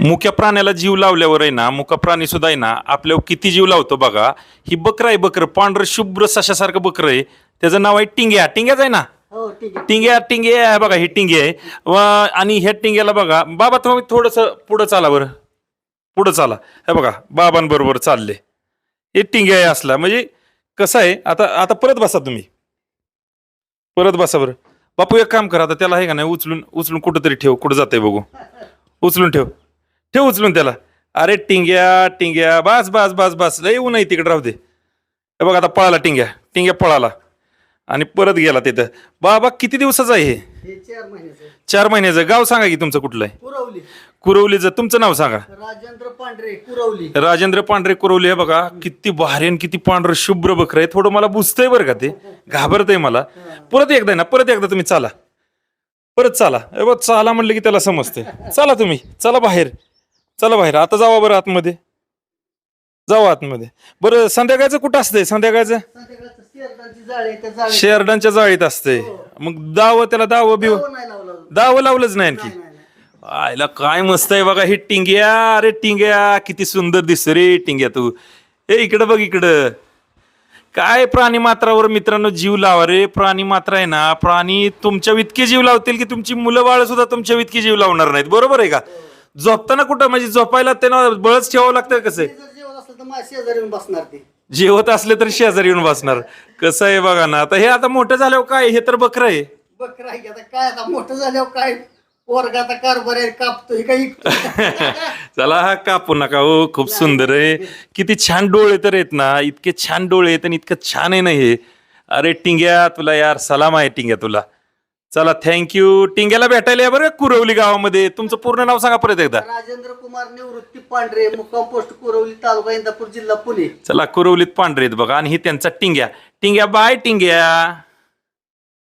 मुक्या प्राण्याला जीव लावल्यावर आहे ना मुका प्राणी सुद्धा आहे ना आपल्यावर किती जीव लावतो बघा. ही बकरं आहे बकरं पांढरं शुभ्र सशासारखं बकरं आहे. त्याचं नाव आहे टिंग्या. टिंग्याच आहे ना? हो टिंग्या. टिंग्या आहे बघा ही टिंगे आहे. व आणि ह्या टिंग्याला बघा बाबा तुम्ही थोडंसं पुढं चाला बरं. पुढं चाला. हे बघा बाबांबरोबर चालले. हे टिंग्या आहे असला. म्हणजे कसं आहे आता आता परत बसा तुम्ही. परत बसा बरं. बापू एक काम करा आता त्याला आहे का नाही उचलून उचलून कुठं तरी ठेव. कुठं जाते बघू. उचलून ठेव. ठेव उचलून त्याला. अरे टिंग्या टिंग्या बस बस बस बस. लय येऊ नाही तिकडे राहू दे. हे बघा आता पळाला टिंग्या. टिंग्या पळाला. आणि परत गेला तिथं. बाबा किती दिवसाचं आहे हे? हे चार महिन्याचं. गाव सांगा की तुमचं कुठलं आहे? कुरवली. कुरवलीचं. तुमचं नाव सांगा. राजेंद्र पांढरे कुरवली. राजेंद्र पांढरे कुरवली. आहे बघा किती भारी आणि किती पांढरं शुभ्र बकरं आहे. थोडं मला बुजतंय बरं का ते. घाबरतंय मला. परत एकदा ना परत एकदा तुम्ही चाला. परत चाला. ए बघ चाला म्हणलं की त्याला समजते चला तुम्ही. चला बाहेर. चला बाहेर आता जावा बरं आतमध्ये. जाऊ आतमध्ये. बरं संध्याकाळचं कुठं असतंय? संध्याकाळचं? जाळी शेरडांच्या जाळीत असतंय. मग दाव त्याला दाव बिव. दाव लावलंच नाही आणखी. आयला काय मस्त आहे बघा हे टिंग्या. अरे टिंग्या किती सुंदर दिसत रे टिंग्या तू. हे इकडं बघ इकडं. काय प्राणी मात्रावर मित्रांनो जीव लावा रे? प्राणी मात्र आहे ना प्राणी तुमच्या इतके जीव लावतील की तुमची मुलं बाळ सुद्धा तुमच्या इतके जीव लावणार नाहीत. बरोबर आहे का? झोपताना कुठं? म्हणजे झोपायला त्यांना बळच ठेवावं लागतं कसं? ते जर जेवण असलं तर माझ्या शेजारी येऊन बसणार ते. जेवत असले तर शेजारी येऊन बसणार. कसं आहे बघा ना आता हे आता मोठं झाल्यावर काय? हे तर बकरं आहे. बकरा आहे की आता काय आता मोठं झाल्यावर काय? पोरगा आता कारभार आहे कापतो हे काही चला हा कापू नका हो खूप सुंदर आहे. किती छान डोळे तर आहेत ना इतके छान डोळे आहेत आणि इतकं छान आहे ना हे. अरे टिंग्या तुला यार सलाम आहे टिंग्या तुला. चला थँक्यू टिंग्याला भेटायला या बरं कुरवली गावामध्ये. तुमचं पूर्ण नाव सांगा परत एकदा. राजेंद्र कुमार निवृत्ती पांढरे मुक्काम पोस्ट कुरवली तालुका इंदापूर जिल्हा पुणे. चला कुरवलीत पांढरे आहेत बघा आणि ही त्यांचा टिंग्या. टिंग्या बाय टिंग्या.